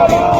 Bravo!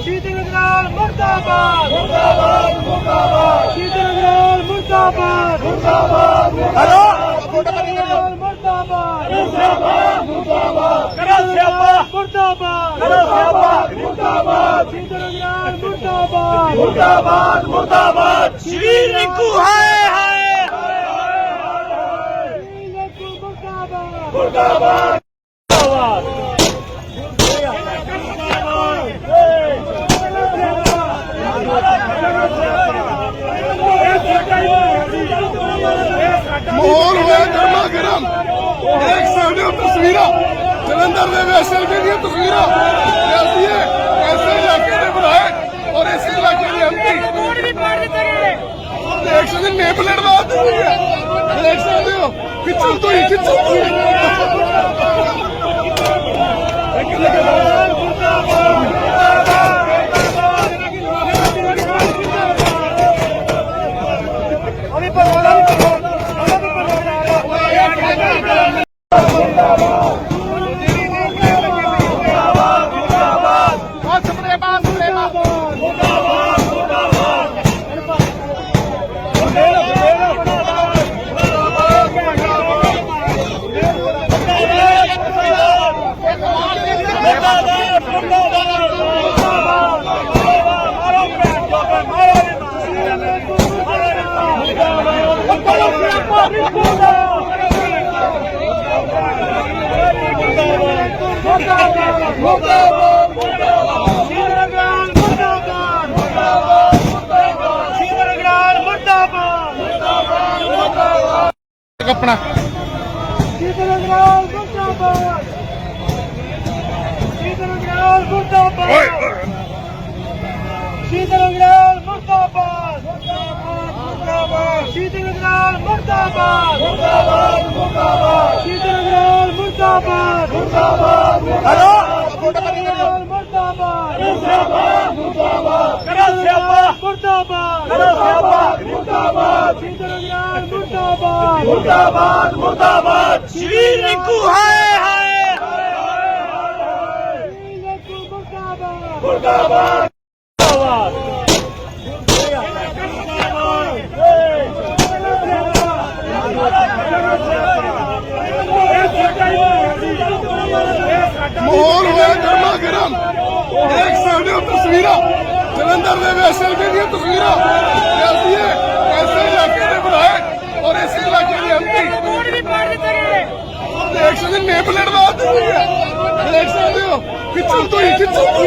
ਮੁਰਦਾਬਾਦ ਸ਼ੀਤਲਗਰਾਲ ਮੁਰਦਾਬਾਦ। ਮੁਰਦਾਬਾਦ ਮੁਰਦਾਬਾਦ। ਸ਼ੀਤਲਗਰਾਲ ਮੁਰਦਾਬਾਦ। ਮੁਰਦਾਬਾਦ ਹਲੋ ਮੁਰਦਾਬਾਦ। ਮੁਰਦਾਬਾਦ ਮੁਰਦਾਬਾਦ। ਕਰੋ ਸਿਆਪਾ। ਮੁਰਦਾਬਾਦ। ਕਰੋ ਸਿਆਪਾ। ਮੁਰਦਾਬਾਦ। ਸ਼ੀਤਲਗਰਾਲ ਮੁਰਦਾਬਾਦ। ਮੁਰਦਾਬਾਦ ਮੁਰਦਾਬਾਦ। ਸ਼੍ਰੀ ਰਿੰਕੂ ਹਾਏ ਹਾਏ। ਸ਼੍ਰੀ ਰਿੰਕੂ ਮੁਰਦਾਬਾਦ। ਮਾਹੌਲ ਹੋਇਆ ਗਰਮਾ ਗਰਮ। ਦੇਖ ਸਕਦੇ ਹੋ ਤਸਵੀਰਾਂ। ਜਲੰਧਰ ਦੇ ਵਿੱਚ ਦੀਆਂ ਤਸਵੀਰਾਂ। ਅਸੀਂ ਐਸੇ ਇਲਾਕੇ ਦੇ ਬਣਾਏ ਔਰ ਇਸੇ ਇਲਾਕੇ ਦੇ ਐਮਪੀ ਦੇਖ ਸਕਦੇ ਨੇ ਪਲੇਟ ਬਾਤ ਹੋਈ ਹੈ। ਦੇਖ ਸਕਦੇ ਹੋ ਕਿੱਥੋਂ ਤੋਂ ਹੀ ਕਿੱਥੋਂ ਤੋਂ ਹੀ। ਆਪਣਾ ਸ਼ੀਤਲਗਰਾਲ ਮੁਰਦਾਬਾਦ ਸ਼ੀਤਲਗਰਾਲ ਮੁਰਦਾਬਾਦ। ਸ਼ੀਤਲਗਰਾਲ ਮੁਰਦਾਬਾਦ ਮੁਰਦਾਬਾਦ ਸ਼ੀਤਲਗਰਾਲ ਮੁਰਦਾਬਾਦ ਮੁਰਦਾਬਾਦ ਮੁਰਦਾਬਾਦ। ਸ਼ੀਤਲਗਰਾਲ ਮੁਰਦਾਬਾਦ ਮੁਰਦਾਬਾਦ। ਹਲੋ। ਮੁਰਦਾਬਾਦ ਮੁਰਦਾਬਾਦ ਮੁਰਦਾਬਾਦ। ਕਰੋ ਸਿਆਪਾ। ਮੁਰਦਾਬਾਦ। ਕਰੋ ਸਿਆਪਾ। ਮੁਰਦਾਬਾਦ। ਸ਼ੀਤਲਗਰਾਲ ਮੁਰਦਾਬਾਦ ਮੁਰਦਾਬਾਦ। ਮੁਰਦਾਬਾਦ। ਸ਼੍ਰੀ ਰਿੰਕੂ ਹਾਏ ਹਾਏ ਸ਼੍ਰੀ ਰਿੰਕੂ ਮੁਰਦਾਬਾਦ ਮਾਹੌਲ ਹੋਇਆ ਗਰਮਾ ਗਰਮ। ਦੇਖ ਸਕਦੇ ਹੋ ਤਸਵੀਰਾਂ। ਜਲੰਧਰ ਦੇ ਵਿੱਚ ਦੀਆਂ ਤਸਵੀਰਾਂ। ਤੇ ਅਸੀਂ ਐਸੇ ਇਲਾਕੇ ਦੇ ਬਣਾਏ ਔਰ ਇਸੇ ਇਲਾਕੇ ਦੇ ਐਮਪੀ ਵੋਟ ਦੇਖ ਸਕਦੇ ਨੇ ਬਾਤ ਹੋਈ ਹੈ। ਦੇਖ ਸਕਦੇ ਹੋ ਕਿੱਥੋਂ ਤੋਂ ਹੀ ਕਿੱਥੋਂ ਤੋਂ